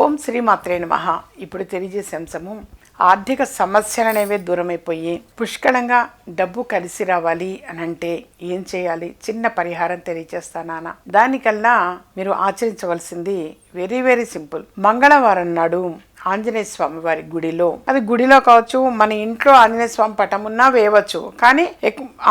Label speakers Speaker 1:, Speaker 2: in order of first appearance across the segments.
Speaker 1: ఓం శ్రీ మాత్రే నమః. ఇప్పుడు తెలియజేసే అంశము ఆర్థిక సమస్యలు అనేవి దూరమైపోయి పుష్కలంగా డబ్బు కలిసి రావాలి అని అంటే ఏం చేయాలి? చిన్న పరిహారం తెలియజేస్తానా దానికల్లా మీరు ఆచరించవలసింది వెరీ వెరీ సింపుల్. మంగళవారం నాడు ఆంజనేయ స్వామి వారి గుడిలో. అది గుడిలో కావచ్చు మన ఇంట్లో ఆంజనేయ స్వామి పటం ఉన్నా వేయవచ్చు. కానీ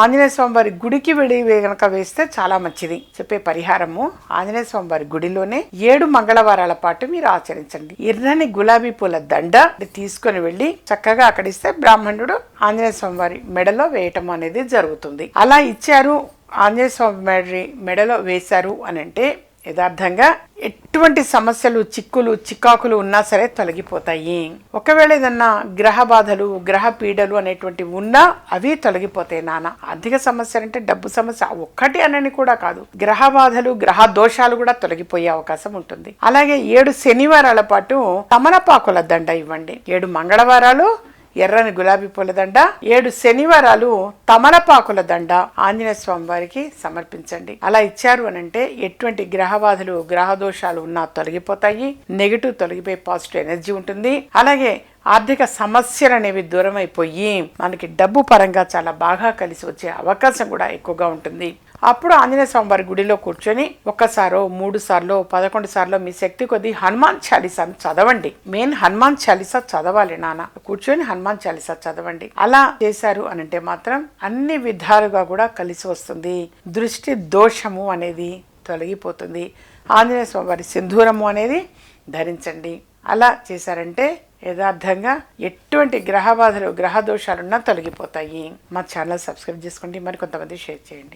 Speaker 1: ఆంజనేయ స్వామి వారి గుడికి వెళ్ళి కనుక వేస్తే చాలా మంచిది. చెప్పే పరిహారము ఆంజనేయ స్వామి వారి గుడిలోనే ఏడు మంగళవారాల పాటు మీరు ఆచరించండి. ఎర్రని గులాబీ పూల దండ తీసుకొని వెళ్ళి చక్కగా అక్కడిస్తే బ్రాహ్మణుడు ఆంజనేయ స్వామి వారి మెడలో వేయటం అనేది జరుగుతుంది. అలా ఇచ్చారు ఆంజనేయ స్వామి మెడ మెడలో వేశారు అని అంటే యథార్థంగా ఎటువంటి సమస్యలు చిక్కులు చికాకులు ఉన్నా సరే తొలగిపోతాయి. ఒకవేళ ఏదన్నా గ్రహ బాధలు గ్రహ పీడలు అనేటువంటి ఉన్నా అవి తొలగిపోతాయి నాన్న ఆర్థిక సమస్యలు అంటే డబ్బు సమస్య ఒక్కటి అనని కూడా కాదు. గ్రహ బాధలు గ్రహ దోషాలు కూడా తొలగిపోయే అవకాశం ఉంటుంది. అలాగే ఏడు శనివారాల పాటు తమలపాకుల దండ ఇవ్వండి. ఏడు మంగళవారాలు ఎర్రని గులాబీ పూల దండ ఏడు శనివారాలు తమలపాకుల దండ ఆంజనేయ స్వామి వారికి సమర్పించండి. అలా ఇచ్చారు అని అంటే ఎటువంటి గ్రహవాదులు గ్రహదోషాలు గ్రహ దోషాలు ఉన్నా తొలగిపోతాయి. నెగిటివ్ తొలగిపోయి పాజిటివ్ ఎనర్జీ ఉంటుంది. అలాగే ఆర్థిక సమస్యలు అనేవి దూరం అయిపోయి మనకి డబ్బు పరంగా చాలా బాగా కలిసి వచ్చే అవకాశం కూడా ఎక్కువగా ఉంటుంది. అప్పుడు ఆంజనేయ స్వామి వారి గుడిలో కూర్చొని ఒక్కసారో మూడు సార్లు పదకొండు సార్లు మీ శక్తి కొద్ది హనుమాన్ చాలీసాను చదవండి. మెయిన్ హనుమాన్ చాలీసా చదవాలి నాన్న కూర్చొని హనుమాన్ చాలీసా చదవండి. అలా చేశారు అని అంటే మాత్రం అన్ని విధాలుగా కూడా కలిసి వస్తుంది. దృష్టి దోషము అనేది తొలగిపోతుంది. ఆంజనేయ స్వామి వారి సింధూరము అనేది ధరించండి. అలా చేశారంటే యథార్థంగా ఎటువంటి గ్రహ బాధలు గ్రహ దోషాలున్నా తొలగిపోతాయి. మా ఛానల్ సబ్స్క్రైబ్ చేసుకోండి. మరి కొంతమంది షేర్ చేయండి.